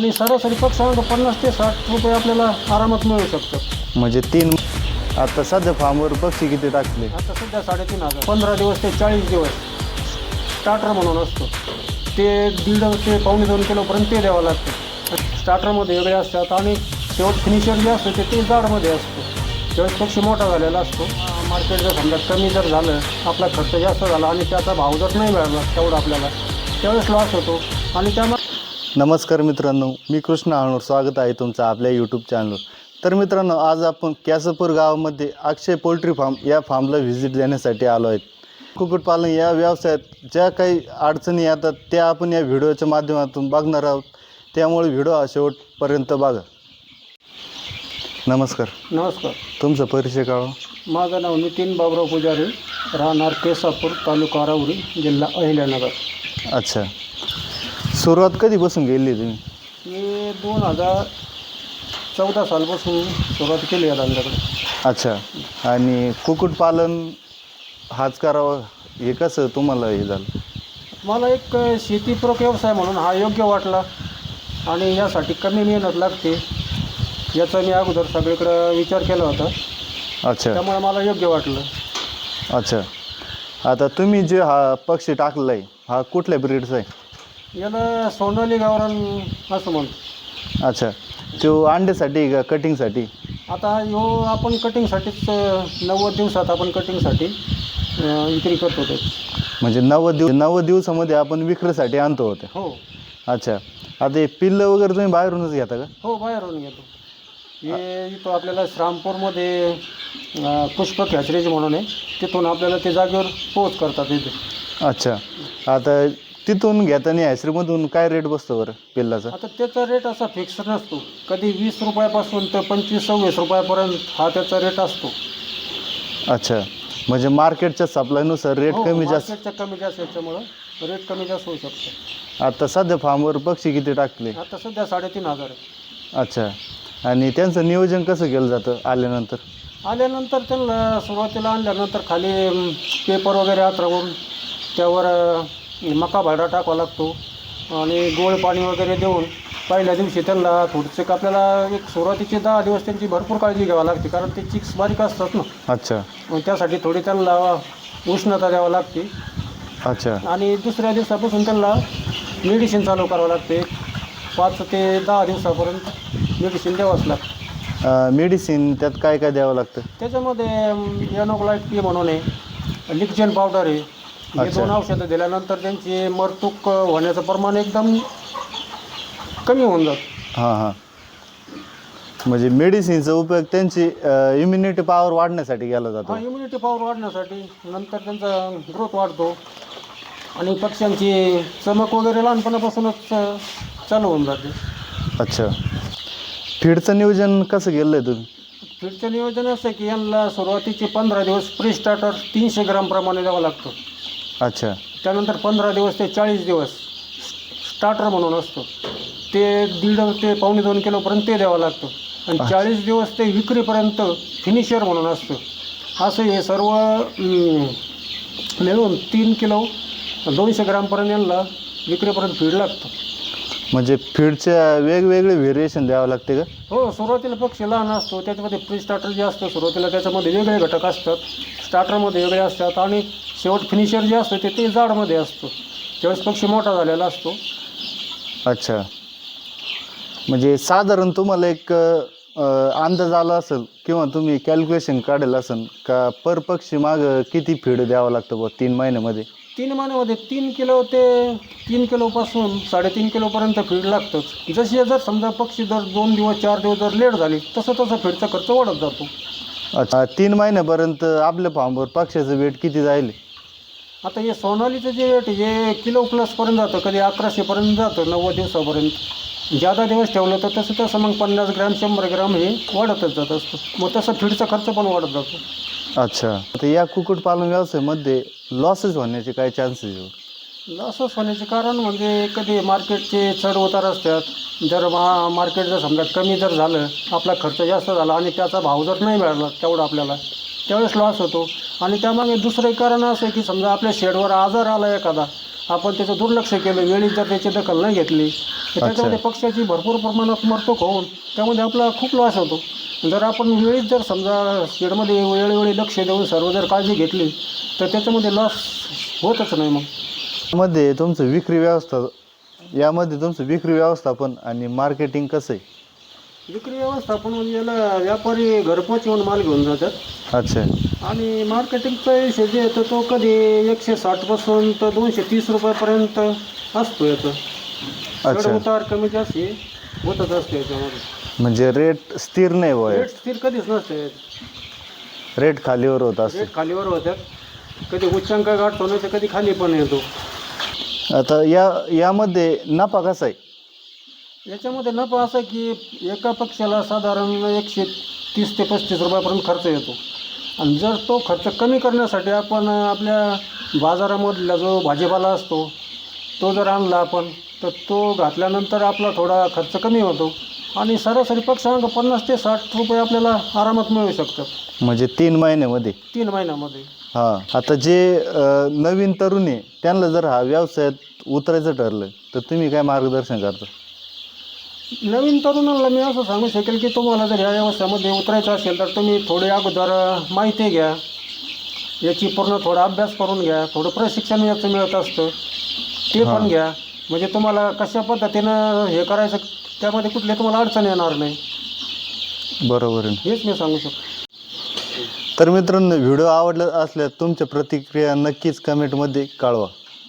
आणि सरासरी पक्षांक पन्नास ते साठ रुपये आपल्याला आरामात मिळू शकतात. म्हणजे तीन आता सध्या फार्मवर पक्षी किती टाकले? आता सध्या साडेतीन हजार. पंधरा दिवस ते चाळीस दिवस. स्टार्टर म्हणून असतो. ते दीड ते पावणे दोन किलोपर्यंत ते द्यावं लागतं. स्टार्टरमध्ये वेगळे असतात आणि शेवट फिनिशर जे असतं ते ते जाडमध्ये असतं. त्यावेळेस पक्षी मोठा झालेला असतो. मार्केट जर समजा कमी जर झालं आपला खर्च जास्त झाला आणि त्याचा भाव जर नाही मिळाला तेवढा आपल्याला. त्यावेळेस लॉस होतो. आणि त्यामुळे नमस्कार मित्रांनो मी कृष्ण आळनूर. स्वागत आहे तुमचं आपल्या यूट्यूब चॅनलवर तर मित्रांनो आज आपण कॅसपूर गावामध्ये अक्षय पोल्ट्री फार्म या फार्मला व्हिजिट देण्यासाठी आलो आहेत कुक्कुटपालन या व्यवसायात ज्या काही अडचणी येतात त्या आपण या व्हिडिओच्या माध्यमातून बघणार आहोत. त्यामुळे व्हिडिओ हा शेवटपर्यंत बघा. नमस्कार. नमस्कार. तुमचा परिचय कळवा. माझं नाव नितीन बाबराव पुजारी. राहणार केसापूर तालुका राऊरी जिल्हा अहिल्यानगर. अच्छा. सुरुवात कधीपासून गेली तुम्ही? मी दोन हजार चौदा सालपासून सुरुवात केली या धंद्याकडे. अच्छा. आणि कुक्कुटपालन हाच करावा हे कसं तुम्हाला हे झालं? मला एक शेतीपूरक व्यवसाय म्हणून हा योग्य वाटला आणि यासाठी कमी मेहनत लागते याचा मी अगोदर सगळीकडं विचार केला होता. अच्छा. त्यामुळे मला योग्य वाटलं. अच्छा. आता तुम्ही जे हा पक्षी टाकला आहे हा कुठल्या ब्रीडचा आहे? याला सोनाली गावरान असं म्हणतो. अच्छा तो अंड्यासाठी का कटिंगसाठी आता ह्यो आपण कटिंगसाठीच अं, नव्वद दिवसात आपण कटिंगसाठी अं, विक्री करतो ते म्हणजे नव्वद दिवस नव्वद दिवसामध्ये आपण विक्रीसाठी आणतो होते. हो. अच्छा आता हे पिल्लं वगैरे तुम्ही बाहेरूनच घेता का? हो बाहेरून घेतो. हे इथं आपल्याला श्रामपूरमध्ये अं, पुष्पक हॅचरेज म्हणून आहे. तिथून आपल्याला ते जागेवर पोच करतात इथे. अच्छा आता तिथून घेताना हॅसरीमधून काय रेट बसतो बरं पिल्लाचा? आता त्याचा रेट असा फिक्स नसतो. कधी वीस रुपयापासून तर पंचवीस सव्वीस रुपयापर्यंत हा त्याचा रेट असतो. अच्छा. म्हणजे मार्केटच्या सप्लायनुसार रेट हो, कमी जास्त कमी जास्त याच्यामुळं रेट कमी जास्त होऊ शकतो. आता सध्या फार्मवर पक्षी किती टाकले? आता सध्या साडेतीन हजार आहे. अच्छा. आणि त्यांचं नियोजन कसं केलं जातं आल्यानंतर? आल्यानंतर त्यांना सुरुवातीला आणल्यानंतर खाली पेपर वगैरे आतरवून त्यावर अं, मका भाडा टाकावा लागतो. आणि गोळ पाणी वगैरे देऊन पहिल्या दिवशी त्यांना थोडंसं आपल्याला एक सुरुवातीचे दहा दिवस त्यांची भरपूर काळजी घ्यावी लागते. कारण ते चिक्स बारीक असतात ना. अच्छा. मग त्यासाठी थोडी त्यांना उष्णता द्यावी लागते. अच्छा. आणि दुसऱ्या दिवसापासून त्यांना मेडिसिन चालू करावं लागते. पाच ते दहा दिवसापर्यंत मेडिसिन द्यावंच लागतं. मेडिसिन त्यात काय काय द्यावं लागतं? त्याच्यामध्ये एनोग्लाइट पी म्हणून आहे. लिक्जेन पावडर आहे. हे अच्छा. दोन औषधं दिल्यानंतर त्यांची मरतूक होण्याचं प्रमाण एकदम कमी होऊन जातं. हां हां. म्हणजे मेडिसिनचा उपयोग त्यांची इम्युनिटी पॉवर वाढण्यासाठी केला जातो. हा इम्युनिटी पॉवर वाढण्यासाठी. नंतर त्यांचा ग्रोथ वाढतो. आणि पक्ष्यांची चमक वगैरे लहानपणापासूनच अ, चालू होऊन जाते. अच्छा. फीडचं नियोजन कसं केलं आहे तुम्ही? फीडचं नियोजन असं आहे की यांना सुरुवातीचे पंधरा दिवस प्री स्टार्टर तीनशे ग्राम प्रमाणे द्यावं लागतं. अच्छा. त्यानंतर पंधरा दिवस ते चाळीस दिवस स्टार्टर म्हणून असतो. ते दीड ते पावणे दोन किलोपर्यंत ते द्यावं लागतं. आणि चाळीस दिवस ते विक्रीपर्यंत फिनिशर म्हणून असतं. असं हे सर्व मिळून तीन किलो दोनशे ग्रामपर्यंत यांना विक्रीपर्यंत फीड लागतं. म्हणजे फीडच्या वेगवेगळे व्हेरिएशन द्यावं लागते का? हो सुरुवातीला पक्षी लहान असतो त्याच्यामध्ये प्री स्टार्टर जे असतं सुरुवातीला त्याच्यामध्ये वेगळे घटक असतात. स्टार्टरमध्ये वेगळे असतात आणि शेवट फिनिशर जे असतं ते ते जाडमध्ये असतं. त्यावेळेस पक्षी मोठा झालेला असतो. अच्छा. म्हणजे साधारण तुम्हाला एक अ, अंदाज आला असेल किंवा तुम्ही कॅल्क्युलेशन काढेल असेल का पर पक्षी माग किती फीड द्यावं लागतं बुवा तीन महिन्यामध्ये? तीन महिन्यामध्ये तीन किलो ते तीन किलोपासून साडेतीन किलोपर्यंत फीड लागतंच. जशी जर समजा पक्षी जर दोन दिवस चार दिवस जर लेट झाली तसं तसं फीडचा खर्च वाढत जातो. अच्छा. तीन महिन्यापर्यंत आपल्या फार्मवर पक्ष्याचं वेट किती जाईल? आता हे सोनालीचं जे रेट हे किलो प्लसपर्यंत जातं कधी अकराशेपर्यंत जातं नव्वद दिवसापर्यंत. जादा दिवस ठेवलं तर तसं तसं मग पन्नास ग्रॅम शंभर ग्रॅम हे वाढतच जात असतं. मग तसं फीडचा खर्च पण वाढत जातो. अच्छा. आता या कुक्कुटपालन व्यवसायामध्ये लॉसेस होण्याचे काय चान्सेस आहेत? लॉसच होण्याचे कारण म्हणजे कधी मार्केटचे चढ उतार असतात. जर मा मार्केट जर समजा कमी जर झालं आपला खर्च जास्त झाला आणि त्याचा भाव जर नाही मिळाला तेवढा आपल्याला त्यावेळेस लॉस होतो. आणि त्यामागे दुसरं कारण असं आहे की समजा आपल्या शेडवर आजार आला एखादा आपण त्याचं दुर्लक्ष केलं वेळी जर त्याची दखल नाही घेतली. तर त्याच्यामध्ये पक्षाची भरपूर प्रमाणात मरतोक होऊन त्यामध्ये आपला खूप लॉस होतो. जर आपण वेळीच जर समजा शेडमध्ये वेळोवेळी लक्ष देऊन सर्व जर काळजी घेतली तर त्याच्यामध्ये लॉस होतच नाही मग. मध्ये तुमचं विक्री व्यवस्था यामध्ये तुमचं विक्री व्यवस्थापन आणि मार्केटिंग कसं आहे? विक्री व्यवस्थापन म्हणजे याला व्यापारी घरपोच येऊन माल घेऊन जातात. अच्छा. आणि मार्केटिंगचा विषय जे येतो तो कधी एकशे साठपासून तर दोनशे तीस रुपयापर्यंत असतो याचं. अच्छा. उतार कमी जास्त हे होतच असते याच्यामध्ये. म्हणजे रेट स्थिर नाही वय रेट स्थिर कधीच नसते रेट खालीवर होत असते. रेट खालीवर होत्यात कधी उच्चांक गाठतो नाही तर कधी खाली पण येतो. आता या यामध्ये नफा कसा आहे? याच्यामध्ये नफा असा की एका पक्षाला साधारण एकशे तीस ते पस्तीस रुपयापर्यंत खर्च येतो. आणि जर तो खर्च कमी करण्यासाठी आपण आपल्या बाजारामधला जो भाजीपाला असतो तो जर आणला आपण तर तो घातल्यानंतर आपला थोडा खर्च कमी होतो आणि सरासरी पक्षांक पन्नास ते साठ रुपये आपल्याला आरामात मिळू शकतात. म्हणजे तीन महिन्यामध्ये? तीन महिन्यामध्ये. हां आता जे अ, नवीन तरुण आहे त्यांना जर हा व्यवसायात उतरायचं ठरलं तर तुम्ही काय मार्गदर्शन करता? नवीन तरुणांना मी असं सांगू शकेल की तुम्हाला जर या व्यवसायामध्ये उतरायचं असेल तर तुम्ही थोडे अगोदर माहिती घ्या. याची पूर्ण थोडा अभ्यास करून घ्या. थोडं प्रशिक्षण याचं मिळत असतं. ते पण घ्या. म्हणजे तुम्हाला कशा पद्धतीनं हे करायचं त्यामध्ये कुठले तुम्हाला अडचण येणार नाही. बरोबर आहे. हेच मी सांगू शकतो. तर मित्रांनो व्हिडिओ आवडला असल्यास तुमच्या प्रतिक्रिया नक्कीच कमेंटमध्ये कळवा.